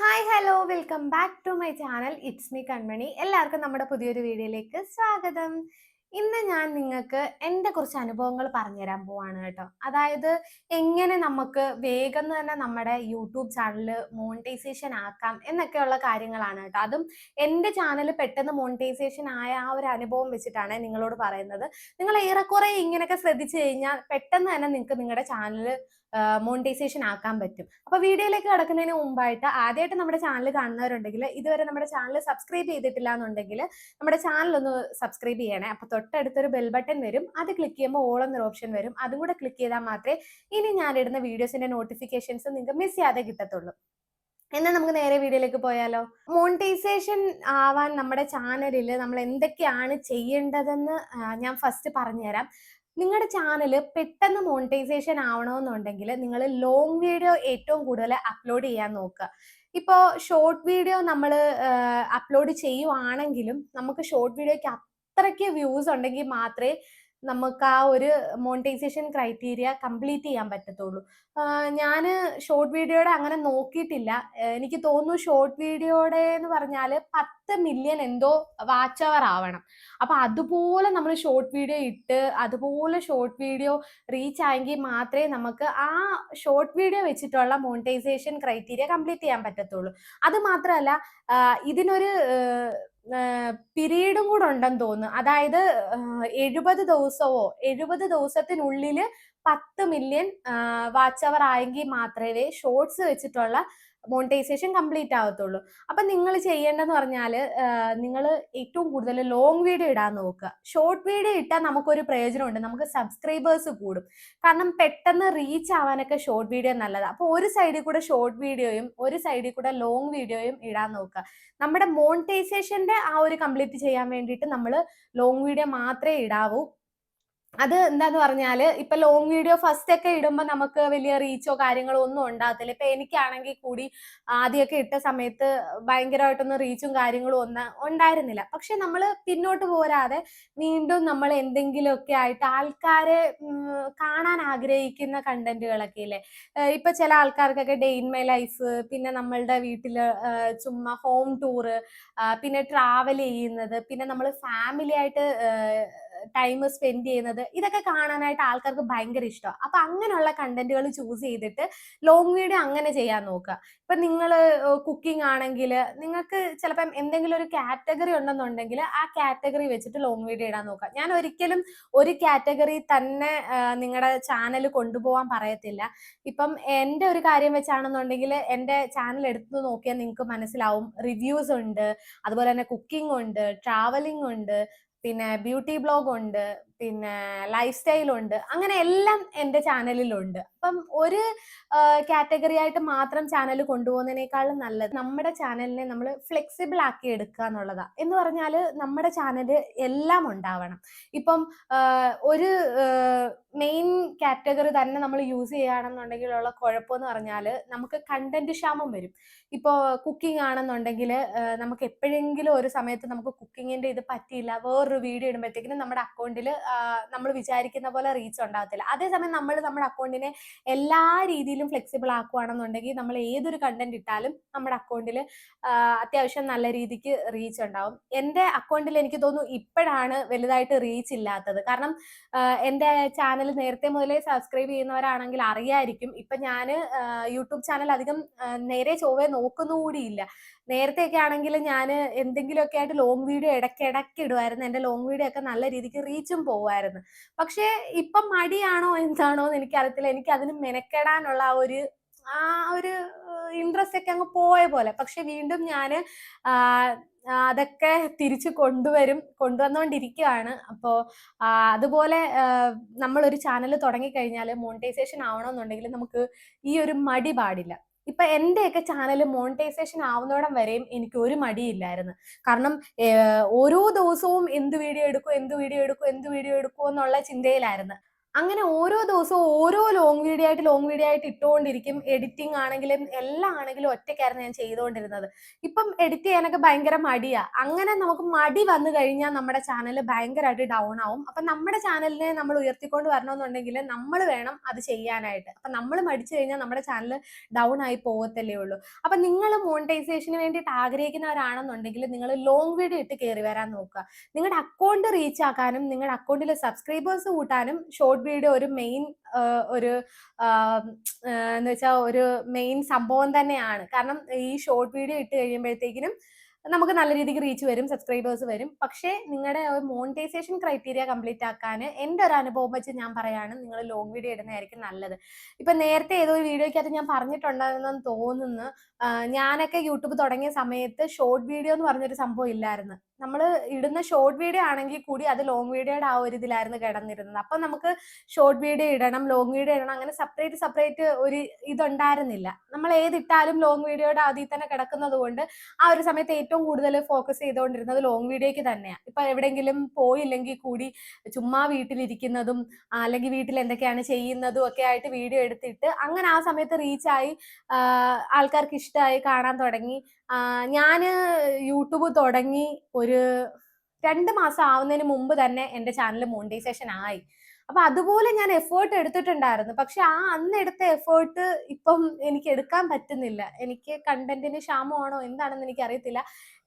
Hi hello welcome back to my channel it's me Kanmani എല്ലാവർക്കും നമ്മുടെ പുതിയൊരു വീഡിയോയിലേക്ക് സ്വാഗതം. ഇന്ന് ഞാൻ നിങ്ങൾക്ക് എന്റെ കുറച്ച് അനുഭവങ്ങൾ പറഞ്ഞുതരാൻ പോവാണ് കേട്ടോ. അതായത് എങ്ങനെ നമുക്ക് വേഗം തന്നെ നമ്മുടെ യൂട്യൂബ് ചാനൽ മോണിറ്റൈസേഷൻ ആക്കാം എന്നൊക്കെയുള്ള കാര്യങ്ങളാണ് കേട്ടോ. അതും എന്റെ ചാനൽ പെട്ടെന്ന് മോണിറ്റൈസേഷൻ ആയ ആ ഒരു അനുഭവം വെച്ചിട്ടാണ് നിങ്ങളോട് പറയുന്നത്. നിങ്ങൾ ഏറെക്കുറെ ഇങ്ങനെയൊക്കെ ശ്രദ്ധിച്ചു കഴിഞ്ഞാൽ പെട്ടെന്ന് തന്നെ നിങ്ങൾക്ക് നിങ്ങളുടെ ചാനൽ മോണിറ്റൈസേഷൻ ആക്കാൻ പറ്റും. അപ്പൊ വീഡിയോയിലേക്ക് കിടക്കുന്നതിന് മുമ്പായിട്ട് ആദ്യമായിട്ട് നമ്മുടെ ചാനൽ കാണുന്നവരുണ്ടെങ്കിൽ ഇതുവരെ നമ്മുടെ ചാനൽ സബ്സ്ക്രൈബ് ചെയ്തിട്ടില്ല എന്നുണ്ടെങ്കിൽ നമ്മുടെ ചാനൽ ഒന്ന് സബ്സ്ക്രൈബ് ചെയ്യണേ. അപ്പൊ തൊട്ടടുത്തൊരു ബെൽ ബട്ടൺ വരും. അത് ക്ലിക്ക് ചെയ്യുമ്പോൾ ഓൾ എന്നൊരു ഓപ്ഷൻ വരും. അതും കൂടെ ക്ലിക്ക് ചെയ്താൽ മാത്രമേ ഇനി ഞാൻ ഇടുന്ന വീഡിയോസിന്റെ നോട്ടിഫിക്കേഷൻസ് നിങ്ങൾക്ക് മിസ് ചെയ്യാതെ കിട്ടത്തുള്ളൂ. എന്നാൽ നമുക്ക് നേരെ വീഡിയോയിലേക്ക് പോയാലോ? മോണിറ്റൈസേഷൻ ആവാൻ നമ്മുടെ ചാനലിൽ നമ്മൾ എന്തൊക്കെയാണ് ചെയ്യേണ്ടതെന്ന് ഞാൻ ഫസ്റ്റ് പറഞ്ഞുതരാം. നിങ്ങളുടെ ചാനൽ പെട്ടെന്ന് മോണിറ്റൈസേഷൻ ആവണമെന്നുണ്ടെങ്കിൽ നിങ്ങൾ ലോങ് വീഡിയോ ഏറ്റവും കൂടുതൽ അപ്ലോഡ് ചെയ്യാൻ നോക്കുക. ഇപ്പോൾ ഷോർട്ട് വീഡിയോ നമ്മൾ അപ്ലോഡ് ചെയ്യുവാണെങ്കിലും നമുക്ക് ഷോർട്ട് വീഡിയോയ്ക്ക് അത്രയ്ക്ക് വ്യൂസ് ഉണ്ടെങ്കിൽ മാത്രമേ നമുക്ക് ആ ഒരു മോണിറ്റൈസേഷൻ ക്രൈറ്റീരിയ കംപ്ലീറ്റ് ചെയ്യാൻ പറ്റത്തുള്ളൂ. ഞാൻ ഷോർട്ട് വീഡിയോയുടെ അങ്ങനെ നോക്കിയിട്ടില്ല. എനിക്ക് തോന്നുന്നു ഷോർട്ട് വീഡിയോയുടെ എന്ന് പറഞ്ഞാൽ പത്ത് മില്യൺ എന്തോ വാച്ച് അവർ ആവണം. അപ്പൊ അതുപോലെ നമ്മൾ ഷോർട്ട് വീഡിയോ ഇട്ട് അതുപോലെ ഷോർട്ട് വീഡിയോ റീച്ച് ആയെങ്കിൽ മാത്രമേ നമുക്ക് ആ ഷോർട്ട് വീഡിയോ വെച്ചിട്ടുള്ള മോണിറ്റൈസേഷൻ ക്രൈറ്റീരിയ കംപ്ലീറ്റ് ചെയ്യാൻ പറ്റത്തുള്ളൂ. അത് മാത്രമല്ല ഇതിനൊരു പീരീഡും കൂടെ ഉണ്ടെന്ന് തോന്നുന്നു. അതായത് എഴുപത് ദിവസമോ എഴുപത് ദിവസത്തിനുള്ളിൽ പത്ത് മില്യൺ വാച്ച് അവർ ആയെങ്കിൽ മാത്രമേ ഷോർട്സ് വെച്ചിട്ടുള്ള മോണിറ്റൈസേഷൻ കംപ്ലീറ്റ് ആവത്തുള്ളൂ. അപ്പൊ നിങ്ങൾ ചെയ്യേണ്ടതെന്ന് പറഞ്ഞാൽ നിങ്ങൾ ഏറ്റവും കൂടുതൽ ലോങ് വീഡിയോ ഇടാൻ നോക്കുക. ഷോർട്ട് വീഡിയോ ഇട്ടാൽ നമുക്കൊരു പ്രയോജനമുണ്ട്. നമുക്ക് സബ്സ്ക്രൈബേഴ്സ് കൂടും. കാരണം പെട്ടെന്ന് റീച്ച് ആവാനൊക്കെ ഷോർട്ട് വീഡിയോ നല്ലതാണ് അപ്പോൾ ഒരു സൈഡിൽ കൂടെ ഷോർട്ട് വീഡിയോയും ഒരു സൈഡിൽ കൂടെ ലോങ് വീഡിയോയും ഇടാൻ നോക്കുക. നമ്മുടെ മോണിറ്റൈസേഷന്റെ ആ ഒരു കംപ്ലീറ്റ് ചെയ്യാൻ വേണ്ടിയിട്ട് നമ്മൾ ലോങ് വീഡിയോ മാത്രമേ ഇടാവൂ. അത് എന്താന്ന് പറഞ്ഞാൽ ഇപ്പൊ ലോങ് വീഡിയോ ഫസ്റ്റ് ഒക്കെ ഇടുമ്പോൾ നമുക്ക് വലിയ റീച്ചോ കാര്യങ്ങളോ ഒന്നും ഉണ്ടാകത്തില്ല. ഇപ്പൊ എനിക്കാണെങ്കിൽ കൂടി ആദ്യമൊക്കെ ഇട്ട സമയത്ത് ഭയങ്കരമായിട്ടൊന്നും റീച്ചും കാര്യങ്ങളും ഒന്നും ഉണ്ടായിരുന്നില്ല. പക്ഷെ നമ്മൾ പിന്നോട്ട് പോരാതെ വീണ്ടും നമ്മൾ എന്തെങ്കിലുമൊക്കെ ആയിട്ട് ആൾക്കാരെ കാണാൻ ആഗ്രഹിക്കുന്ന കണ്ടന്റുകളൊക്കെ ഇല്ലേ? ഇപ്പൊ ചില ആൾക്കാർക്കൊക്കെ ഡേ ഇൻ മൈ ലൈഫ് പിന്നെ നമ്മളുടെ വീട്ടിൽ ചുമ്മാ ഹോം ടൂറ് പിന്നെ ട്രാവൽ ചെയ്യുന്നത് പിന്നെ നമ്മൾ ഫാമിലി ആയിട്ട് ടൈം സ്പെൻഡ് ചെയ്യുന്നത്. ഇതൊക്കെ കാണാനായിട്ട് ആൾക്കാർക്ക് ഭയങ്കര ഇഷ്ടമാണ് അപ്പൊ അങ്ങനെയുള്ള കണ്ടന്റുകൾ ചൂസ് ചെയ്തിട്ട് ലോങ് വീഡിയോ അങ്ങനെ ചെയ്യാൻ നോക്കുക. ഇപ്പൊ നിങ്ങൾ കുക്കിംഗ് ആണെങ്കിൽ നിങ്ങൾക്ക് ചിലപ്പം എന്തെങ്കിലും ഒരു കാറ്റഗറി ഉണ്ടെന്നുണ്ടെങ്കിൽ ആ കാറ്റഗറി വെച്ചിട്ട് ലോങ് വീഡിയോ ഇടാൻ നോക്കുക. ഞാൻ ഒരിക്കലും ഒരു കാറ്റഗറി തന്നെ നിങ്ങളുടെ ചാനൽ കൊണ്ടുപോകാൻ പറയത്തില്ല. ഇപ്പം എന്റെ ഒരു കാര്യം വെച്ചാണെന്നുണ്ടെങ്കിൽ എന്റെ ചാനൽ എടുത്തു നോക്കിയാൽ നിങ്ങൾക്ക് മനസ്സിലാവും. റിവ്യൂസ് ഉണ്ട്. അതുപോലെ തന്നെ കുക്കിംഗ് ഉണ്ട്. ട്രാവലിംഗ് ഉണ്ട്. പിന്നെ ബ്യൂട്ടി ബ്ലോഗ് ഉണ്ട് പിന്നെ ലൈഫ് സ്റ്റൈൽ ഉണ്ട്. അങ്ങനെ എല്ലാം എന്റെ ചാനലിലുണ്ട് അപ്പം ഒരു കാറ്റഗറി ആയിട്ട് മാത്രം ചാനൽ കൊണ്ടുപോകുന്നതിനേക്കാളും നല്ലത് നമ്മുടെ ചാനലിനെ നമ്മൾ ഫ്ലെക്സിബിൾ ആക്കി എടുക്കുക എന്നുള്ളതാണ് എന്ന് പറഞ്ഞാൽ നമ്മുടെ ചാനൽ എല്ലാം ഉണ്ടാവണം. ഇപ്പം ഒരു മെയിൻ കാറ്റഗറി തന്നെ നമ്മൾ യൂസ് ചെയ്യുകയാണെന്നുണ്ടെങ്കിലുള്ള കുഴപ്പമെന്ന് പറഞ്ഞാൽ നമുക്ക് കണ്ടന്റ് ക്ഷാമം വരും. ഇപ്പോൾ കുക്കിംഗ് ആണെന്നുണ്ടെങ്കിൽ നമുക്ക് എപ്പോഴെങ്കിലും ഒരു സമയത്ത് നമുക്ക് കുക്കിങ്ങിന്റെ ഇത് പറ്റിയില്ല. വേറൊരു വീഡിയോ ഇടുമ്പോഴത്തേക്കിനും നമ്മുടെ അക്കൗണ്ടിൽ നമ്മൾ വിചാരിക്കുന്ന പോലെ റീച്ച് ഉണ്ടാകത്തില്ല അതേസമയം നമ്മൾ നമ്മുടെ അക്കൗണ്ടിനെ എല്ലാ രീതിയിലും ഫ്ലെക്സിബിൾ ആക്കുകയാണെന്നുണ്ടെങ്കിൽ നമ്മൾ ഏതൊരു കണ്ടന്റ് ഇട്ടാലും നമ്മുടെ അക്കൗണ്ടിൽ അത്യാവശ്യം നല്ല രീതിക്ക് റീച്ച് ഉണ്ടാവും. എന്റെ അക്കൗണ്ടിൽ എനിക്ക് തോന്നുന്നു ഇപ്പോഴാണ് വലുതായിട്ട് റീച്ച് ഇല്ലാത്തത്. കാരണം എന്റെ ചാനൽ നേരത്തെ മുതലേ സബ്സ്ക്രൈബ് ചെയ്യുന്നവരാണെങ്കിൽ അറിയായിരിക്കും. ഇപ്പൊ ഞാൻ യൂട്യൂബ് ചാനൽ അധികം നേരെ ചൊവ്വേ നോക്കുന്നുകൂടിയില്ല നേരത്തെയൊക്കെ ആണെങ്കിൽ ഞാൻ എന്തെങ്കിലുമൊക്കെ ആയിട്ട് ലോങ് വീഡിയോ ഇടയ്ക്കിടയ്ക്ക് ഇടുമായിരുന്നു എന്റെ ലോങ് വീഡിയോ ഒക്കെ നല്ല രീതിക്ക് റീച്ചും പോവായിരുന്നു. പക്ഷേ ഇപ്പം മടിയാണോ എന്താണോ എന്ന് എനിക്കറിയത്തില്ല. എനിക്ക് അതിന് മെനക്കെടാനുള്ള ആ ഒരു ആ ഒരു ഇൻട്രസ്റ്റ് ഒക്കെ അങ്ങ് പോയ പോലെ. പക്ഷെ വീണ്ടും ഞാൻ അതൊക്കെ തിരിച്ചു കൊണ്ടുവരും കൊണ്ടുവന്നുകൊണ്ടിരിക്കുകയാണ് അപ്പോൾ അതുപോലെ നമ്മളൊരു ചാനൽ തുടങ്ങിക്കഴിഞ്ഞാൽ മോണിറ്റൈസേഷൻ ആവണമെന്നുണ്ടെങ്കിൽ നമുക്ക് ഈ ഒരു മടി പാടില്ല. ഇപ്പൊ എന്റെയൊക്കെ ചാനൽ മോണിറ്റൈസേഷൻ ആവുന്നോടം വരെയും എനിക്ക് ഒരു മടിയില്ലായിരുന്നു. കാരണം ഓരോ ദിവസവും എന്ത് വീഡിയോ എടുക്കും എന്ത് വീഡിയോ എടുക്കും എന്ത് വീഡിയോ എടുക്കും എന്നുള്ള ചിന്തയിലായിരുന്നു. അങ്ങനെ ഓരോ ദിവസവും ഓരോ ലോങ് വീഡിയോ ആയിട്ട് ലോങ് വീഡിയോ ആയിട്ട് ഇട്ടുകൊണ്ടിരിക്കും. എഡിറ്റിംഗ് ആണെങ്കിലും എല്ലാം ആണെങ്കിലും ഒറ്റയ്ക്കായിരുന്നു ഞാൻ ചെയ്തുകൊണ്ടിരുന്നത്. ഇപ്പം എഡിറ്റ് ചെയ്യാനൊക്കെ ഭയങ്കര മടിയാ. അങ്ങനെ നമുക്ക് മടി വന്നു കഴിഞ്ഞാൽ നമ്മുടെ ചാനൽ ഭയങ്കരമായിട്ട് ഡൗൺ ആവും. അപ്പൊ നമ്മുടെ ചാനലിനെ നമ്മൾ ഉയർത്തിക്കൊണ്ട് വരണമെന്നുണ്ടെങ്കിൽ നമ്മൾ വേണം അത് ചെയ്യാനായിട്ട്. അപ്പൊ നമ്മൾ മടിച്ചു കഴിഞ്ഞാൽ നമ്മുടെ ചാനൽ ഡൗൺ ആയി പോകത്തല്ലേ ഉള്ളൂ. അപ്പൊ നിങ്ങൾ മോണിറ്റൈസേഷന് വേണ്ടിയിട്ട് ആഗ്രഹിക്കുന്നവരാണെന്നുണ്ടെങ്കിൽ നിങ്ങൾ ലോങ് വീഡിയോ ഇട്ട് കയറി വരാൻ നോക്കുക. നിങ്ങളുടെ അക്കൗണ്ട് റീച്ച് ആക്കാനും നിങ്ങളുടെ അക്കൗണ്ടിലെ സബ്സ്ക്രൈബേഴ്സ് കൂട്ടാനും ഷോർട്ട് വീഡിയോ ഒരു മെയിൻ ഒരു എന്ന് വെച്ചാൽ ഒരു മെയിൻ സംഭവം തന്നെയാണ്. കാരണം ഈ ഷോർട്ട് വീഡിയോ ഇട്ട് കഴിയുമ്പോഴത്തേക്കിനും നമുക്ക് നല്ല രീതിക്ക് റീച്ച് വരും സബ്സ്ക്രൈബേഴ്സ് വരും. പക്ഷേ നിങ്ങളുടെ മോണിറ്റൈസേഷൻ ക്രൈറ്റീരിയ കംപ്ലീറ്റ് ആക്കാൻ എന്റെ ഒരു അനുഭവം വെച്ച് ഞാൻ പറയാണ് നിങ്ങൾ ലോങ് വീഡിയോ ഇടുന്നതായിരിക്കും നല്ലത്. ഇപ്പം നേരത്തെ ഏതോ ഒരു വീഡിയോയ്ക്കകത്ത് ഞാൻ പറഞ്ഞിട്ടുണ്ടായിരുന്നെന്ന് തോന്നുന്നു. ഞാനൊക്കെ യൂട്യൂബ് തുടങ്ങിയ സമയത്ത് ഷോർട്ട് വീഡിയോ എന്ന് പറഞ്ഞൊരു സംഭവം ഇല്ലായിരുന്നു. നമ്മൾ ഇടുന്ന ഷോർട്ട് വീഡിയോ ആണെങ്കിൽ കൂടി അത് ലോങ് വീഡിയോയുടെ ആ ഒരു ഇതിലായിരുന്നു കിടന്നിരുന്നത്. അപ്പൊ നമുക്ക് ഷോർട്ട് വീഡിയോ ഇടണം ലോങ് വീഡിയോ ഇടണം അങ്ങനെ സെപ്പറേറ്റ് സെപ്പറേറ്റ് ഒരു ഇതുണ്ടായിരുന്നില്ല. നമ്മൾ ഏതിട്ടാലും ലോങ് വീഡിയോയുടെ അതിൽ തന്നെ കിടക്കുന്നത് കൊണ്ട് ആ ഒരു സമയത്ത് ഏറ്റവും കൂടുതൽ ഫോക്കസ് ചെയ്തുകൊണ്ടിരുന്നത് ലോങ് വീഡിയോയ്ക്ക് തന്നെയാണ് ഇപ്പൊ എവിടെയെങ്കിലും പോയില്ലെങ്കിൽ കൂടി ചുമ്മാ വീട്ടിലിരിക്കുന്നതും അല്ലെങ്കിൽ വീട്ടിൽ എന്തൊക്കെയാണ് ചെയ്യുന്നതും ഒക്കെ ആയിട്ട് വീഡിയോ എടുത്തിട്ട് അങ്ങനെ ആ സമയത്ത് റീച്ചായി ആൾക്കാർക്ക് ഇഷ്ടമായി കാണാൻ തുടങ്ങി. ഞാൻ യൂട്യൂബ് തുടങ്ങി ഒരു രണ്ട് മാസം ആവുന്നതിന് മുമ്പ് തന്നെ എന്റെ ചാനൽ മോണിറ്റൈസേഷൻ ആയി. അപ്പൊ അതുപോലെ ഞാൻ എഫേർട്ട് എടുത്തിട്ടുണ്ടായിരുന്നു. പക്ഷെ ആ അന്ന് എടുത്ത എഫേർട്ട് ഇപ്പം എനിക്ക് എടുക്കാൻ പറ്റുന്നില്ല. എനിക്ക് കണ്ടന്റിന് ക്ഷാമമാണോ? എന്താണെന്ന് എനിക്ക് അറിയത്തില്ല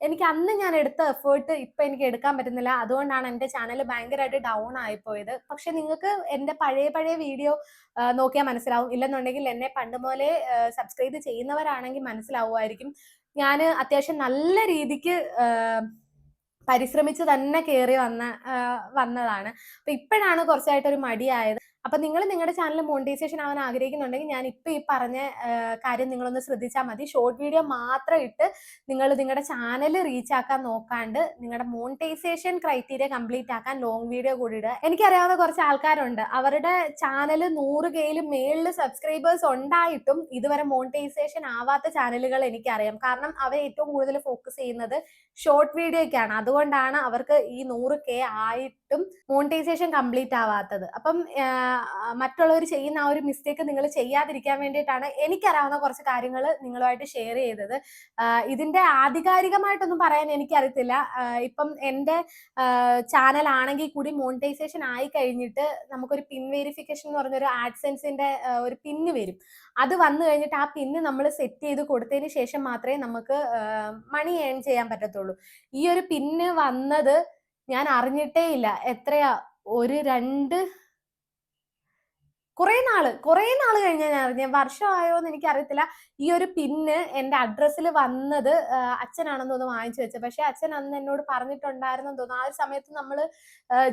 എനിക്ക് അന്ന് ഞാൻ എടുത്ത എഫേർട്ട് ഇപ്പൊ എനിക്ക് എടുക്കാൻ പറ്റുന്നില്ല. അതുകൊണ്ടാണ് എന്റെ ചാനൽ ഭയങ്കരമായിട്ട് ഡൗൺ ആയിപ്പോയത് പക്ഷെ നിങ്ങൾക്ക് എന്റെ പഴയ പഴയ വീഡിയോ നോക്കിയാൽ മനസ്സിലാവും. ഇല്ലെന്നുണ്ടെങ്കിൽ എന്നെ പണ്ട് മുതലേ സബ്സ്ക്രൈബ് ചെയ്യുന്നവരാണെങ്കിൽ മനസ്സിലാവുമായിരിക്കും. ഞാൻ അത്യാവശ്യം നല്ല രീതിക്ക് പരിശ്രമിച്ച് തന്നെ കയറി വന്ന വന്നതാണ്. അപ്പൊ ഇപ്പോഴാണ് കുറച്ചായിട്ടൊരു മടിയായത്. അപ്പൊ നിങ്ങൾ നിങ്ങളുടെ ചാനൽ മോണിറ്റൈസേഷൻ ആവാൻ ആഗ്രഹിക്കുന്നുണ്ടെങ്കിൽ ഞാൻ ഇപ്പൊ ഈ പറഞ്ഞ കാര്യം നിങ്ങളൊന്ന് ശ്രദ്ധിച്ചാൽ മതി. ഷോർട്ട് വീഡിയോ മാത്രം ഇട്ട് നിങ്ങൾ നിങ്ങളുടെ ചാനൽ റീച്ച് ആക്കാൻ നോക്കാണ്ട് നിങ്ങളുടെ മോണിറ്റൈസേഷൻ ക്രൈറ്റീരിയ കംപ്ലീറ്റ് ആക്കാൻ ലോങ് വീഡിയോ കൂടി ഇടുക. എനിക്കറിയാവുന്ന കുറച്ച് ആൾക്കാരുണ്ട്. അവരുടെ ചാനൽ നൂറ് കെയിൽ മേളിൽ സബ്സ്ക്രൈബേഴ്സ് ഉണ്ടായിട്ടും ഇതുവരെ മോണിറ്റൈസേഷൻ ആവാത്ത ചാനലുകൾ എനിക്കറിയാം. കാരണം അവർ ഏറ്റവും കൂടുതൽ ഫോക്കസ് ചെയ്യുന്നത് ഷോർട്ട് വീഡിയോയ്ക്കാണ് അതുകൊണ്ടാണ് അവർക്ക് ഈ നൂറ് കെ ആയിട്ടും മോണിറ്റൈസേഷൻ കംപ്ലീറ്റ് ആവാത്തത്. അപ്പം മറ്റുള്ളവർ ചെയ്യുന്ന ആ ഒരു മിസ്റ്റേക്ക് നിങ്ങൾ ചെയ്യാതിരിക്കാൻ വേണ്ടിയിട്ടാണ് എനിക്കറിയാവുന്ന കുറച്ച് കാര്യങ്ങൾ നിങ്ങളുമായിട്ട് ഷെയർ ചെയ്തത്. ഇതിന്റെ ആധികാരികമായിട്ടൊന്നും പറയാൻ എനിക്കറിയത്തില്ല. ഇപ്പം എന്റെ ചാനൽ ആണെങ്കിൽ കൂടി മോണിറ്റൈസേഷൻ ആയി കഴിഞ്ഞിട്ട് നമുക്കൊരു പിൻ വെരിഫിക്കേഷൻ എന്ന് പറഞ്ഞൊരു ആഡ്സെൻസിന്റെ ഒരു പിന്ന് വരും. അത് വന്നു കഴിഞ്ഞിട്ട് ആ പിന്ന് നമ്മൾ സെറ്റ് ചെയ്ത് കൊടുത്തതിന് ശേഷം മാത്രമേ നമുക്ക് മണി ഏൺ ചെയ്യാൻ പറ്റത്തുള്ളൂ. ഈ ഒരു പിന്ന് വന്നത് ഞാൻ അറിഞ്ഞിട്ടേ ഇല്ല. എത്രയാ? ഒരു രണ്ട് കുറെ നാൾ കുറെ നാൾ കഴിഞ്ഞാൽ ഞാൻ അറിഞ്ഞ. വർഷമായോ എന്ന് എനിക്ക് അറിയത്തില്ല ഈ ഒരു പിന്ന് എന്റെ അഡ്രസ്സിൽ വന്നത് അച്ഛനാണെന്ന് തോന്നുന്നു വാങ്ങിച്ചു വെച്ചത്. പക്ഷെ അച്ഛൻ അന്ന് എന്നോട് പറഞ്ഞിട്ടുണ്ടായിരുന്നു തോന്നുന്നു. ആ ഒരു സമയത്ത് നമ്മൾ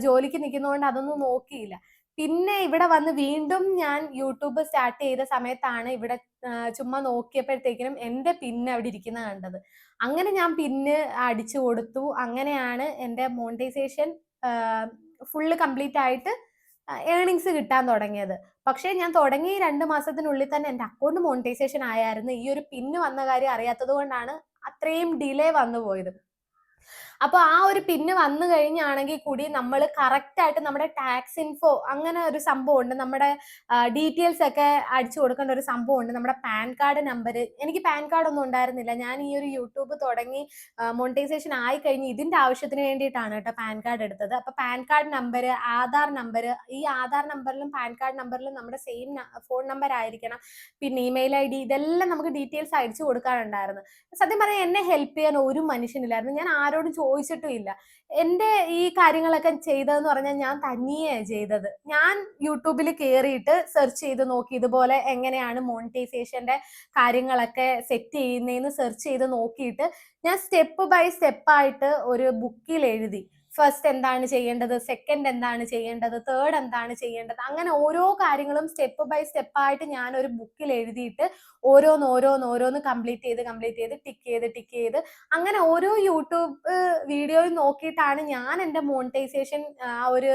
ജോലിക്ക് നിൽക്കുന്നതുകൊണ്ട് അതൊന്നും നോക്കിയില്ല. പിന്നെ ഇവിടെ വന്ന് വീണ്ടും ഞാൻ യൂട്യൂബ് സ്റ്റാർട്ട് ചെയ്ത സമയത്താണ് ഇവിടെ ചുമ്മാ നോക്കിയപ്പോഴത്തേക്കിനും എന്റെ പിന്ന് അവിടെ ഇരിക്കുന്ന കണ്ടത്. അങ്ങനെ ഞാൻ പിന്ന് അടിച്ചു കൊടുത്തു. അങ്ങനെയാണ് എന്റെ മോണിറ്റൈസേഷൻ ഫുള്ള് കംപ്ലീറ്റ് ആയിട്ട് ഏണിങ്സ് കിട്ടാൻ തുടങ്ങിയത്. പക്ഷേ ഞാൻ തുടങ്ങി രണ്ട് മാസത്തിനുള്ളിൽ തന്നെ എന്റെ അക്കൗണ്ട് മോണിറ്റൈസേഷൻ ആയായിരുന്നു. ഈ ഒരു പിന്ന് വന്ന കാര്യം അറിയാത്തത് കൊണ്ടാണ് അത്രയും ഡിലേ വന്നു പോയത്. അപ്പൊ ആ ഒരു പിന്ന് വന്നു കഴിഞ്ഞാണെങ്കിൽ കൂടി നമ്മൾ കറക്റ്റ് ആയിട്ട് നമ്മുടെ ടാക്സ് ഇൻഫോ അങ്ങനെ ഒരു സംഭവം ഉണ്ട് നമ്മുടെ ഡീറ്റെയിൽസ് ഒക്കെ അടിച്ചു കൊടുക്കേണ്ട ഒരു സംഭവം ഉണ്ട് നമ്മുടെ പാൻ കാർഡ് നമ്പർ എനിക്ക് പാൻ കാർഡ് ഒന്നും ഉണ്ടായിരുന്നില്ല. ഞാൻ ഈ ഒരു യൂട്യൂബ് തുടങ്ങി മോണിറ്റൈസേഷൻ ആയി കഴിഞ്ഞ് ഇതിന്റെ ആവശ്യത്തിന് വേണ്ടിയിട്ടാണ് കേട്ടോ പാൻ കാർഡ് എടുത്തത്. അപ്പൊ PAN card number Aadhaar number ഈ ആധാർ നമ്പറിലും പാൻ കാർഡ് നമ്പറിലും നമ്മുടെ സെയിം ഫോൺ നമ്പർ ആയിരിക്കണം. പിന്നെ ഇമെയിൽ ഐ ഡി ഇതെല്ലാം നമുക്ക് ഡീറ്റെയിൽസ് അയച്ചു കൊടുക്കാനുണ്ടായിരുന്നു. സത്യം പറഞ്ഞാൽ എന്നെ ഹെൽപ്പ് ചെയ്യാൻ ഒരു മനുഷ്യനില്ലായിരുന്നു. ഞാൻ ആരോടും ചോദിച്ചിട്ടും ഇല്ല. എന്റെ ഈ കാര്യങ്ങളൊക്കെ ചെയ്തതെന്ന് പറഞ്ഞാൽ ഞാൻ തന്നെയേ ചെയ്തത്. ഞാൻ യൂട്യൂബിൽ കയറിയിട്ട് സെർച്ച് ചെയ്ത് നോക്കി ഇതുപോലെ എങ്ങനെയാണ് മോണിറ്റൈസേഷന്റെ കാര്യങ്ങളൊക്കെ സെറ്റ് ചെയ്യുന്നതെന്ന് സെർച്ച് ചെയ്ത് നോക്കിയിട്ട് ഞാൻ സ്റ്റെപ്പ് ബൈ സ്റ്റെപ്പായിട്ട് ഒരു ബുക്കിൽ എഴുതി. ഫസ്റ്റ് എന്താണ് ചെയ്യേണ്ടത്? സെക്കൻഡ് എന്താണ് ചെയ്യേണ്ടത്? തേർഡ് എന്താണ് ചെയ്യേണ്ടത്? അങ്ങനെ ഓരോ കാര്യങ്ങളും സ്റ്റെപ്പ് ബൈ സ്റ്റെപ്പ് ആയിട്ട് ഞാൻ ഒരു ബുക്കിൽ എഴുതിയിട്ട് ഓരോന്ന് ഓരോന്ന് ഓരോന്ന് കംപ്ലീറ്റ് ചെയ്ത് കംപ്ലീറ്റ് ചെയ്ത് ടിക്ക് ചെയ്ത് ടിക്ക് ചെയ്ത് അങ്ങനെ ഓരോ യൂട്യൂബ് വീഡിയോയും നോക്കിയിട്ടാണ് ഞാൻ എന്റെ മോണിറ്റൈസേഷൻ ആ ഒരു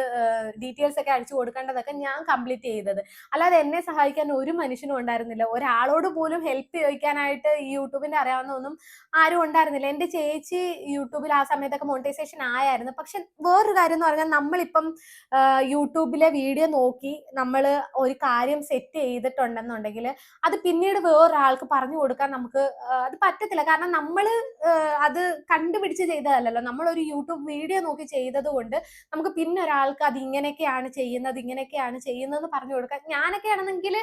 ഡീറ്റെയിൽസ് ഒക്കെ അടിച്ചു കൊടുക്കേണ്ടതൊക്കെ ഞാൻ കംപ്ലീറ്റ് ചെയ്തത്. അല്ലാതെ എന്നെ സഹായിക്കാൻ ഒരു മനുഷ്യനും ഉണ്ടായിരുന്നില്ല. ഒരാളോട് പോലും ഹെൽപ്പ് ചോദിക്കാനായിട്ട് ഈ യൂട്യൂബിന്റെ അറിയാവുന്ന ഒന്നും ആരും ഉണ്ടായിരുന്നില്ല. എന്റെ ചേച്ചി യൂട്യൂബിൽ ആ സമയത്തൊക്കെ മോണിറ്റൈസേഷൻ ആയായിരുന്നു. പക്ഷെ പക്ഷെ വേറൊരു കാര്യം എന്ന് പറഞ്ഞാൽ നമ്മളിപ്പം യൂട്യൂബിലെ വീഡിയോ നോക്കി നമ്മൾ ഒരു കാര്യം സെറ്റ് ചെയ്തിട്ടുണ്ടെന്നുണ്ടെങ്കിൽ അത് പിന്നീട് വേറൊരാൾക്ക് പറഞ്ഞു കൊടുക്കാൻ നമുക്ക് അത് പറ്റത്തില്ല. കാരണം നമ്മൾ അത് കണ്ടുപിടിച്ച് ചെയ്തതല്ലല്ലോ. നമ്മൾ ഒരു യൂട്യൂബ് വീഡിയോ നോക്കി ചെയ്തത് കൊണ്ട് നമുക്ക് പിന്നെ ഒരാൾക്ക് അത് ഇങ്ങനെയൊക്കെയാണ് ചെയ്യുന്നത് ഇങ്ങനെയൊക്കെയാണ് ചെയ്യുന്നതെന്ന് പറഞ്ഞു കൊടുക്കാൻ ഞാനൊക്കെ ആണെന്നെങ്കിൽ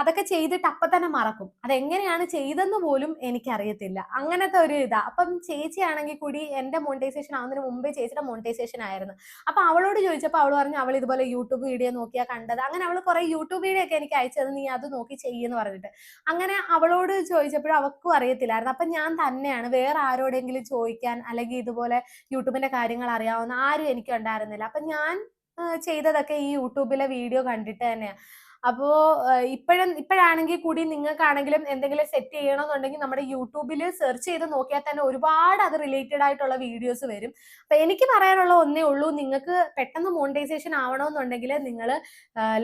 അതൊക്കെ ചെയ്തിട്ട് അപ്പം തന്നെ മറക്കും. അതെങ്ങനെയാണ് ചെയ്തെന്ന് പോലും എനിക്കറിയത്തില്ല. അങ്ങനത്തെ ഒരു ഇതാ. അപ്പം ചേച്ചിയാണെങ്കിൽ കൂടി എന്റെ മോണിറ്റൈസേഷൻ ആവുന്നതിന് മുമ്പേ ചേച്ചിയുടെ മോണിറ്റൈസേഷൻ ആയിരുന്നു. അപ്പൊ അവളോട് ചോദിച്ചപ്പോൾ അവൾ പറഞ്ഞു അവൾ ഇതുപോലെ യൂട്യൂബ് വീഡിയോ നോക്കിയാ കണ്ടത്. അങ്ങനെ അവൾ കുറെ യൂട്യൂബ് വീഡിയോ ഒക്കെ എനിക്ക് അയച്ചത് നീ അത് നോക്കി ചെയ്യുമെന്ന് പറഞ്ഞിട്ട്. അങ്ങനെ അവളോട് ചോദിച്ചപ്പോഴും അവക്കും അറിയത്തില്ലായിരുന്നു. അപ്പൊ ഞാൻ തന്നെയാണ് വേറെ ആരോടെങ്കിലും ചോദിക്കാൻ അല്ലെങ്കിൽ ഇതുപോലെ യൂട്യൂബിന്റെ കാര്യങ്ങൾ അറിയാവുന്ന ആരും എനിക്ക് ഉണ്ടായിരുന്നില്ല. അപ്പൊ ഞാൻ ചെയ്തതൊക്കെ ഈ യൂട്യൂബിലെ വീഡിയോ കണ്ടിട്ട് തന്നെയാണ് അപ്പോ ഇപ്പോഴും ഇപ്പോഴാണെങ്കിൽ കൂടി നിങ്ങൾക്കാണെങ്കിലും എന്തെങ്കിലും സെറ്റ് ചെയ്യണമെന്നുണ്ടെങ്കിൽ നമ്മുടെ യൂട്യൂബിൽ സെർച്ച് ചെയ്ത് നോക്കിയാൽ തന്നെ ഒരുപാട് അത് റിലേറ്റഡ് ആയിട്ടുള്ള വീഡിയോസ് വരും. അപ്പൊ എനിക്ക് പറയാനുള്ള ഒന്നേ ഉള്ളൂ നിങ്ങൾക്ക് പെട്ടെന്ന് മോണിറ്റൈസേഷൻ ആവണമെന്നുണ്ടെങ്കിൽ നിങ്ങൾ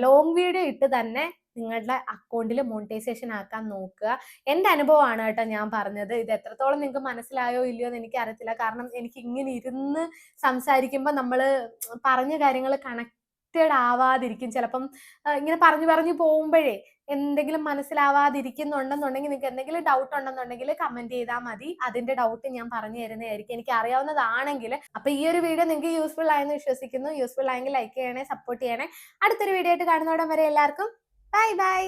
ലോങ് വീഡിയോ ഇട്ട് തന്നെ നിങ്ങളുടെ അക്കൗണ്ടിൽ മോണിറ്റൈസേഷൻ ആക്കാൻ നോക്കുക. എന്റെ അനുഭവമാണ് കേട്ടോ ഞാൻ പറഞ്ഞത്. ഇത് എത്രത്തോളം നിങ്ങൾക്ക് മനസ്സിലായോ ഇല്ലയോ എന്ന് എനിക്ക് അറിയത്തില്ല കാരണം എനിക്ക് ഇങ്ങനെ ഇരുന്ന് സംസാരിക്കുമ്പോൾ നമ്മൾ പറഞ്ഞ കാര്യങ്ങൾ കണക്റ്റഡ് ആവാതിരിക്കും ചിലപ്പം ഇങ്ങനെ പറഞ്ഞു പറഞ്ഞു പോകുമ്പോഴേ എന്തെങ്കിലും മനസ്സിലാവാതിരിക്കുന്നുണ്ടെന്നുണ്ടെങ്കിൽ നിങ്ങൾക്ക് എന്തെങ്കിലും ഡൗട്ട് ഉണ്ടെന്നുണ്ടെങ്കിൽ കമന്റ് ചെയ്താൽ മതി. അതിന്റെ ഡൗട്ട് ഞാൻ പറഞ്ഞു തരുന്നതായിരിക്കും. എനിക്ക് അറിയാവുന്നതാണെങ്കിൽ അപ്പൊ ഈ ഒരു വീഡിയോ നിങ്ങൾക്ക് യൂസ്ഫുൾ ആയെന്ന് വിശ്വസിക്കുന്നു. യൂസ്ഫുൾ ആയെങ്കിൽ ലൈക്ക് ചെയ്യണേ സപ്പോർട്ട് ചെയ്യണേ. അടുത്തൊരു വീഡിയോ ആയിട്ട് കാണുന്നോടം വരെ എല്ലാവർക്കും ബൈ ബൈ